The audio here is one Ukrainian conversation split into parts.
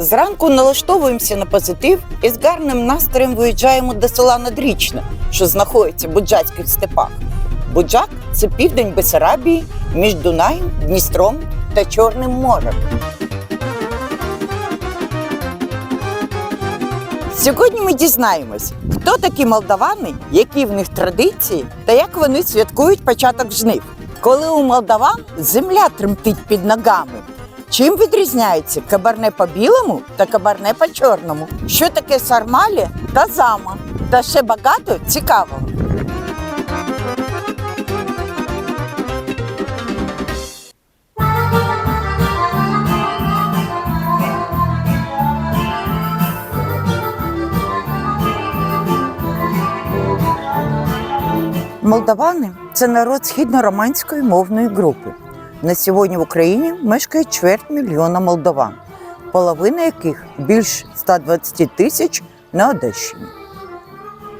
Зранку налаштовуємося на позитив і з гарним настроєм виїжджаємо до села Надрічне, що знаходиться в Буджацьких степах. Буджак це південь Бесарабії між Дунаєм, Дністром та Чорним морем. Сьогодні ми дізнаємось, хто такі молдавани, які в них традиції та як вони святкують початок жнив. Коли у молдаван земля тремтить під ногами. Чим відрізняється кабарне по білому та кабарне по чорному? Що таке сармалі та зама? Та ще багато цікавого. Молдавани це народ східно-романської мовної групи. На сьогодні в Україні мешкає чверть мільйона молдаван, половина яких більш 120 тисяч на Одещині.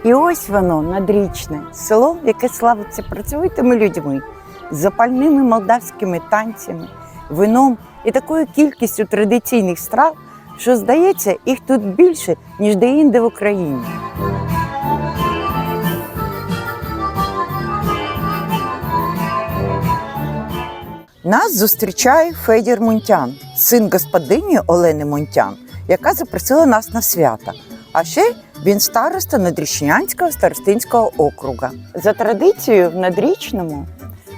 І ось воно надрічне село, яке славиться працьовитими людьми, з запальними молдавськими танцями, вином і такою кількістю традиційних страв, що здається, їх тут більше, ніж де-інде в Україні. Нас зустрічає Федір Мунтян, син господині Олени Мунтян, яка запросила нас на свята. А ще він староста Надрічнянського старостинського округа. За традицією в Надрічному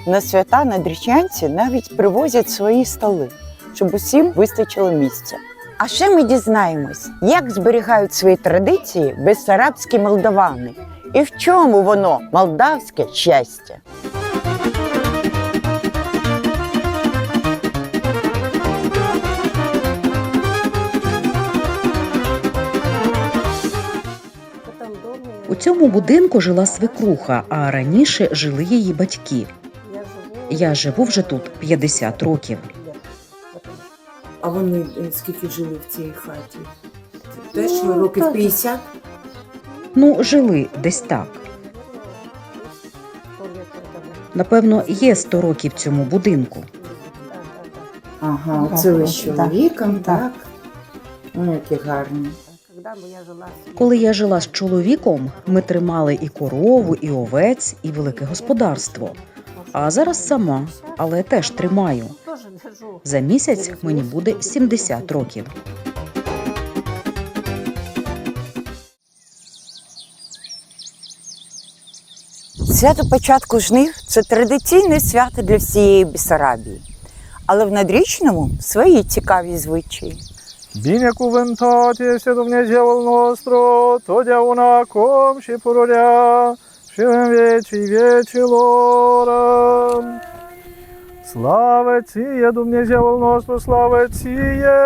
на свята надрічнянці навіть привозять свої столи, щоб усім вистачило місця. А ще ми дізнаємось, як зберігають свої традиції безсарабські молдавани і в чому воно молдавське щастя. Цьому будинку жила свекруха, а раніше жили її батьки. Я живу вже тут 50 років. А вони е, скільки жили в цій хаті? Теж років 50? Ну, жили десь так. Напевно, є 100 років цьому будинку. Ага, Так, це ви так, з чоловіком, так. так? Ну, які гарні. Коли я жила з чоловіком, ми тримали і корову, і овець, і велике господарство. А зараз сама, але теж тримаю. За місяць мені буде 70 років. Свято початку жнив це традиційне свято для всієї Бісарабії. Але в надрічному свої цікаві звичаї. Binecuvântat este Dumnezeul nostru, totdeauna acum și pururea și în vecii vecilor. Слава Ție, Dumnezeul nostru, слава Ție!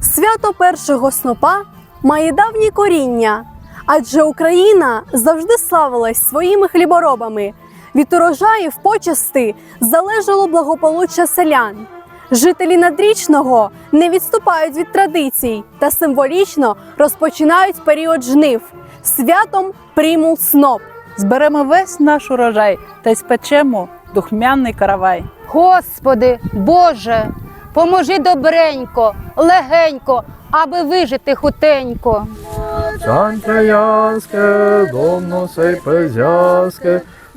Свято першого снопа має давні коріння, адже Україна завжди славилась своїми хліборобами. Від урожаїв почасти залежало благополуччя селян. Жителі надрічного не відступають від традицій та символічно розпочинають період жнив святом примул сноп. Зберемо весь наш урожай та й спечемо духмяний каравай. Господи, Боже, поможи добренько, легенько, аби вижити хутенько. Să-mi trăiască, Domnul să-i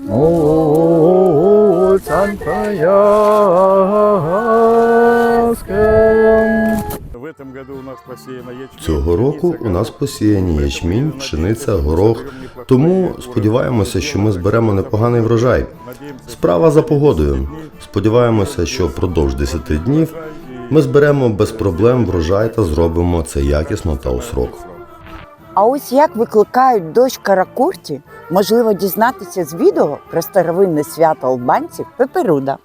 păzească, mult să-mi trăiască. В этом году у нас посеяно ячмень. Цього року у нас посіяні ячмінь, пшениця, горох. Тому сподіваємося, що ми зберемо непоганий врожай. Справа за погодою. Сподіваємося, що впродовж 10 днів ми зберемо без проблем врожай та зробимо це якісно та у срок. А ось як викликають дощ каракурті, можливо дізнатися з відео про старовинне свято албанців Пеперуда.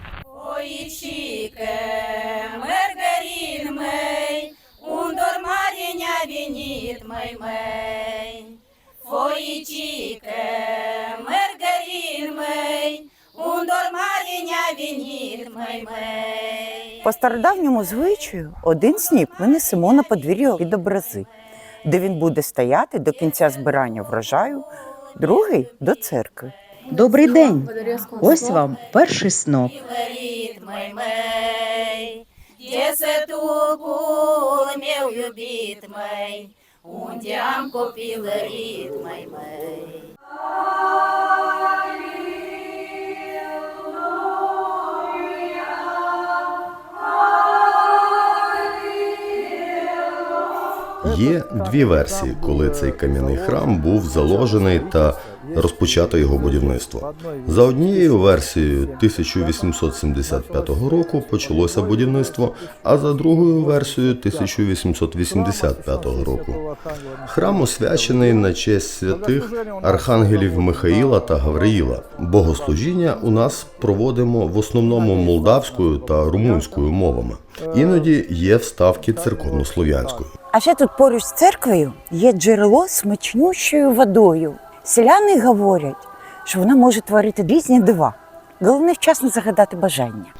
По стародавньому звичаю один сніп ми несемо на подвір'я від образи, де він буде стояти до кінця збирання врожаю, другий до церкви. Добрий день! Ось вам перший сноп. Говорит Є дві версії, коли цей кам'яний храм був заложений та розпочато його будівництво. За однією версією, 1875 року почалося будівництво, а за другою версією 1885 року. Храм освячений на честь святих архангелів Михаїла та Гавриїла. Богослужіння у нас проводимо в основному молдавською та румунською мовами. Іноді є вставки церковнослов'янською. А ще тут поруч з церквою є джерело смачнющою водою. Селяни говорять, що вона може творити різні дива. Головне вчасно загадати бажання.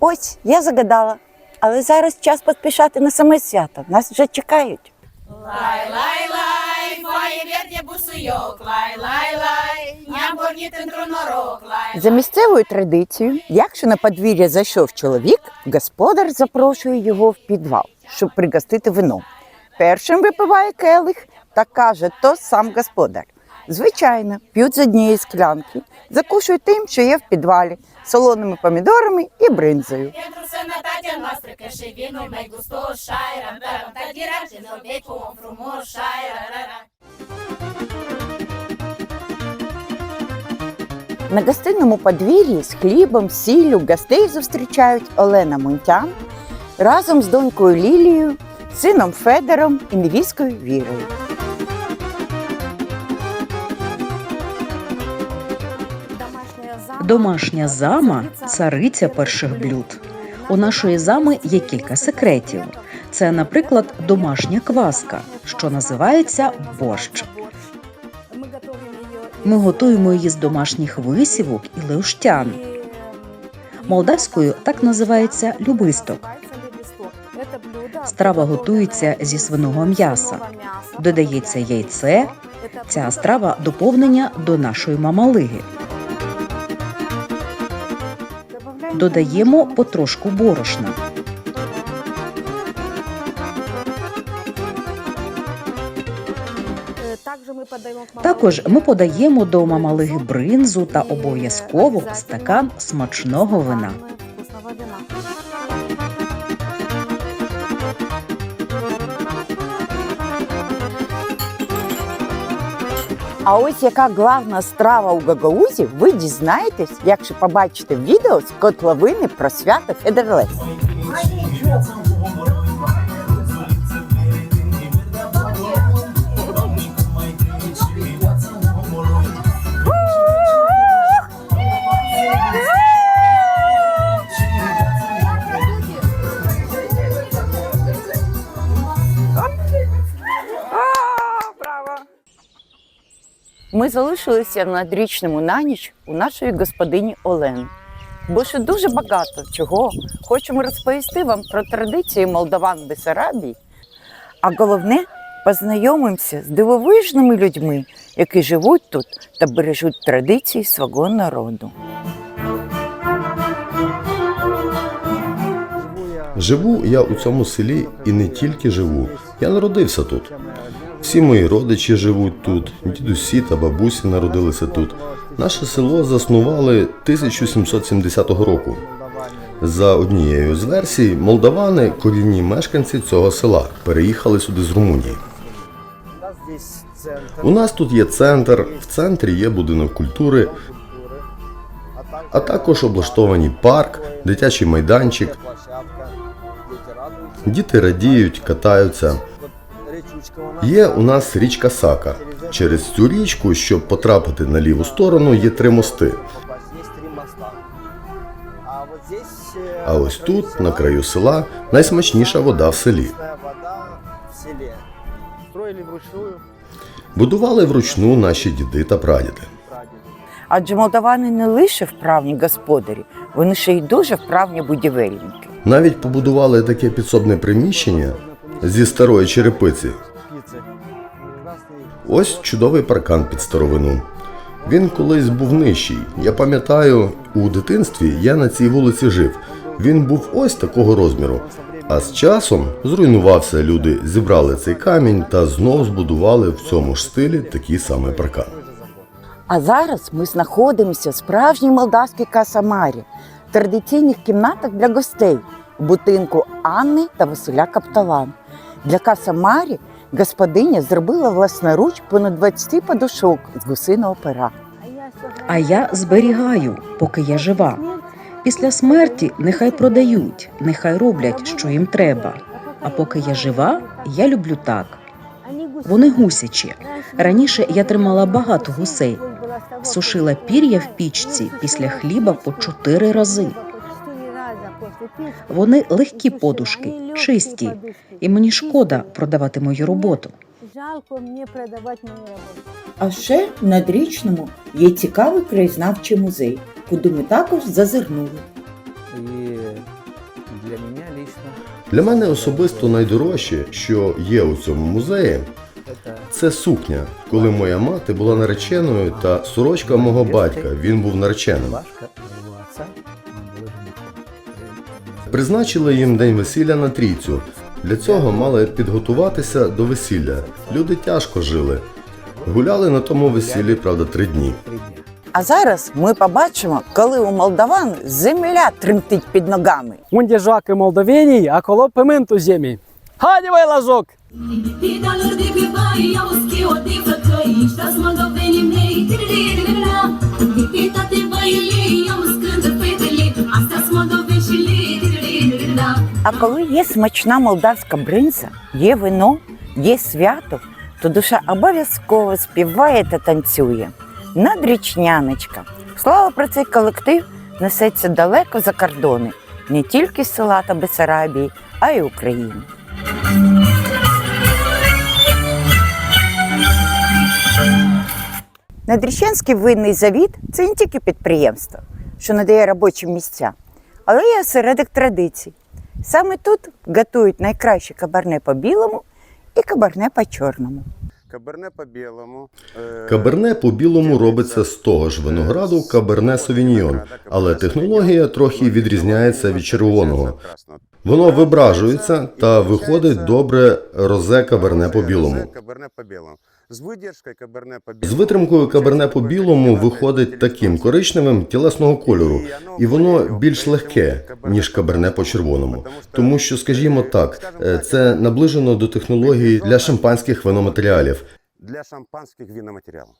Ось я загадала, але зараз час поспішати на саме свято. Нас вже чекають. Лай, лай, лай, фаєверді бусуйок, лай, лай, лай, няборнітин трунорок, лай. За місцевою традицією, якщо на подвір'я зайшов чоловік, господар запрошує його в підвал, щоб пригостити вином. Першим випиває келих та каже то сам господар. Звичайно, п'ють з однієї склянки, закушують тим, що є в підвалі, солоними помідорами і бринзою. На гостинному подвір'ї з хлібом, сіллю гостей зустрічають Олена Мунтян разом з донькою Лілією, сином Федором і невісткою Вірою. Домашня зама цариця перших блюд. У нашої зами є кілька секретів. Це, наприклад, домашня кваска, що називається борщ. Ми готуємо її з домашніх висівок і леуштян. Молдавською так називається любисток. Страва готується зі свиного м'яса. Додається яйце. Ця страва доповнення до нашої мамалиги. Додаємо потрошку борошна. Також ми подаємо до мамалиги бринзу та обов'язково стакан смачного вина. А ось яка главна страва у Гагаузі, ви дізнаєтесь, якщо побачите відео з котловини про свято Федерлес. Ми залишилися на надрічному на ніч у нашої господині Олени. Бо ще дуже багато чого хочемо розповісти вам про традиції молдаван Бесарабії. А головне, познайомимося з дивовижними людьми, які живуть тут та бережуть традиції свого народу. Живу я у цьому селі і не тільки живу. Я народився тут. Всі мої родичі живуть тут, дідусі та бабусі народилися тут. Наше село заснували 1770 року. За однією з версій, молдавани, корінні мешканці цього села, переїхали сюди з Румунії. У нас тут є центр, в центрі є будинок культури, а також облаштований парк, дитячий майданчик. Діти радіють, катаються. Є у нас річка Сака. Через цю річку, щоб потрапити на ліву сторону, є три мости. А ось тут, на краю села, найсмачніша вода в селі. Будували вручну наші діди та прадіди. Адже молдавани не лише вправні господарі, вони ще й дуже вправні будівельники. Навіть побудували таке підсобне приміщення зі старої черепиці. Ось чудовий паркан під старовину. Він колись був нижчий. Я пам'ятаю, у дитинстві я на цій вулиці жив. Він був ось такого розміру. А з часом зруйнувався. Люди зібрали цей камінь та знов збудували в цьому ж стилі такий самий паркан. А зараз ми знаходимося в справжній молдавській касамарі, традиційних кімнатах для гостей в будинку Анни та Василя Капталан. Для касамарі господиня зробила власноруч понад 20 подушок з гусиного пера. А я зберігаю, поки я жива. Після смерті нехай продають, нехай роблять, що їм треба. А поки я жива, я люблю так. Вони гусячі. Раніше я тримала багато гусей, сушила пір'я в пічці після хліба по чотири рази. Вони легкі подушки, чисті, і мені шкода продавати мою роботу. Жалко мені продавати мою роботу. А ще в надрічному є цікавий краєзнавчий музей, куди ми також зазирнули. Для меня лично Для мене особисто найдорожче, що є у цьому музеї, це сукня. Коли моя мати була нареченою та сорочка мого батька, він був нареченим. Призначили їм день весілля на трійцю. Для цього мали підготуватися до весілля. Люди тяжко жили. Гуляли на тому весіллі, правда, три дні. А зараз ми побачимо, коли у молдаван земля тремтить під ногами. Joc! Pedaluri de pe bai, auzi că o de făcăi Ștați moldovenii mei, Коли є смачна молдавська бринза, є вино, є свято, то душа обов'язково співає та танцює. Надрічняночка. Слава про цей колектив несеться далеко за кордони, не тільки з села та Бесарабії, а й України. Надріченський винний завід це не тільки підприємство, що надає робочі місця, але й осередок традицій. Саме тут готують найкраще кабарне по білому і кабарне по чорному. Каберне по білому. е, Каберне по білому робиться з того ж винограду каберне совіньйон, але технологія трохи відрізняється від червоного. Воно вибражується та виходить добре розе каберне по білому. З видержкою каберне по З білому. витримкою каберне по білому виходить таким коричневим тілесного кольору, і воно більш легке, ніж каберне по червоному. Тому що, скажімо так, е, це наближено до технології для шампанських виноматеріалів. Для шампанських віноматеріалів.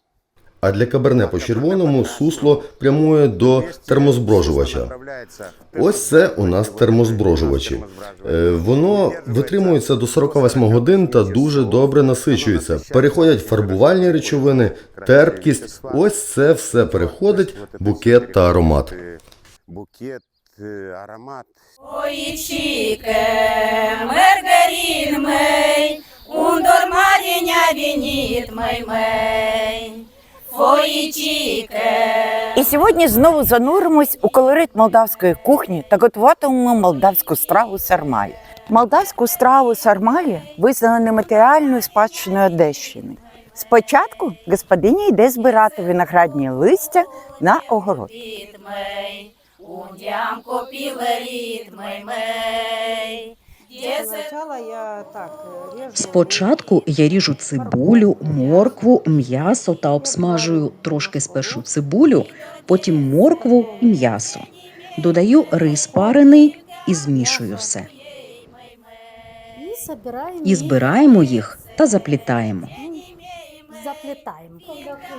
А для каберне по червоному сусло прямує до термозброжувача. Ось це у нас термозброжувачі. Е, Воно витримується до 48 годин та дуже добре насичується. Переходять фарбувальні речовини, терпкість. Ось це все переходить, букет та аромат. Букет, е, аромат. Ой, чике, мергарин мей Ундор маріня вініт мей мей І сьогодні знову зануримось у колорит молдавської кухні та готуватимемо молдавську страву сармаль. Молдавську страву сармалі визнано нематеріальною спадщиною Одещини. Спочатку господиня йде збирати виноградні листя на огород. Мей мей Єсе Спочатку я ріжу цибулю, моркву, м'ясо та обсмажую трошки спершу цибулю, потім моркву і м'ясо. Додаю рис парений і змішую все. І збираємо, їх та заплітаємо. заплітаємо.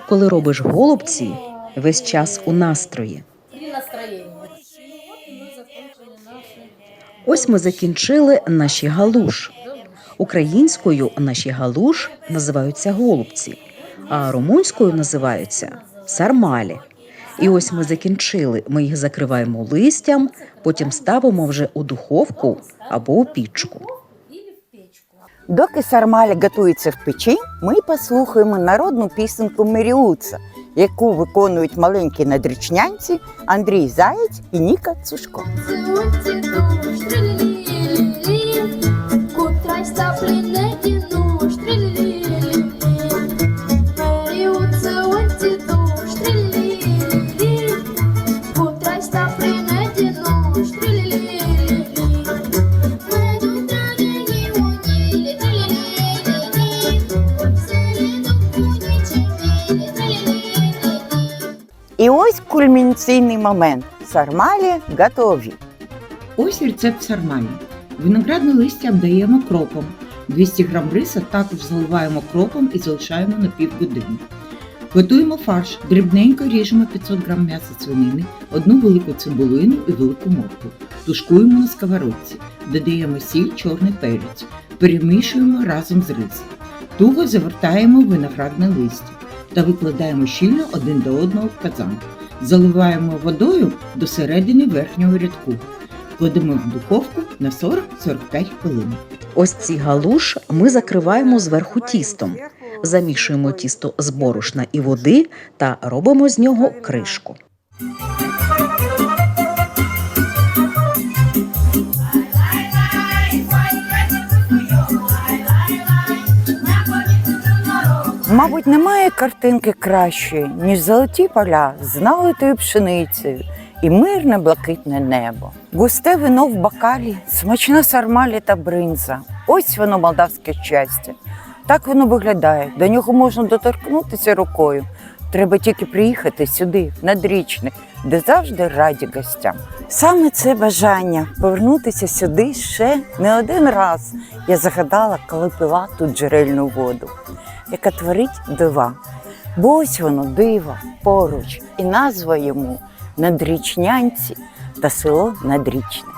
Коли робиш голубці, весь час у настрої. Ось ми закінчили наші галуш. Українською наші галуш називаються голубці, а румунською називаються сармалі. І ось ми закінчили. Ми їх закриваємо листям, потім ставимо вже у духовку або у пічку. Доки сармаля готується в печі, ми послухаємо народну пісеньку Миріуца, яку виконують маленькі надрічнянці Андрій Заєць і Ніка Цушко. Cu момент. Сармалі готові. Ось рецепт сармалі. Виноградне листя обдаємо кропом. 200 г риса також заливаємо кропом і залишаємо на півгодини. Готуємо фарш. Дрібненько ріжемо 500 г м'яса свинини, одну велику цибулину і велику моркву. Тушкуємо на сковородці. Додаємо сіль, чорний перець. Перемішуємо разом з рисом. Туго завертаємо виноградне листя та викладаємо щільно один до одного в казан. Заливаємо водою до середини верхнього рядку. Кладемо в духовку на 40-45 хвилин. Ось ці галуш ми закриваємо зверху тістом. Замішуємо тісто з борошна і води та робимо з нього кришку. Мабуть, немає картинки кращої, ніж золоті поля з налитою пшеницею і мирне блакитне небо. Густе вино в бокалі, смачна сармалі та бринза. Ось воно молдавське щастя. Так воно виглядає. До нього можна доторкнутися рукою. Треба тільки приїхати сюди, надрічник, де завжди раді гостям. Саме це бажання повернутися сюди ще не один раз. Я загадала, коли пила тут джерельну воду, яка творить дива. Бо ось воно диво поруч, і назва йому надрічнянці та село Надрічне.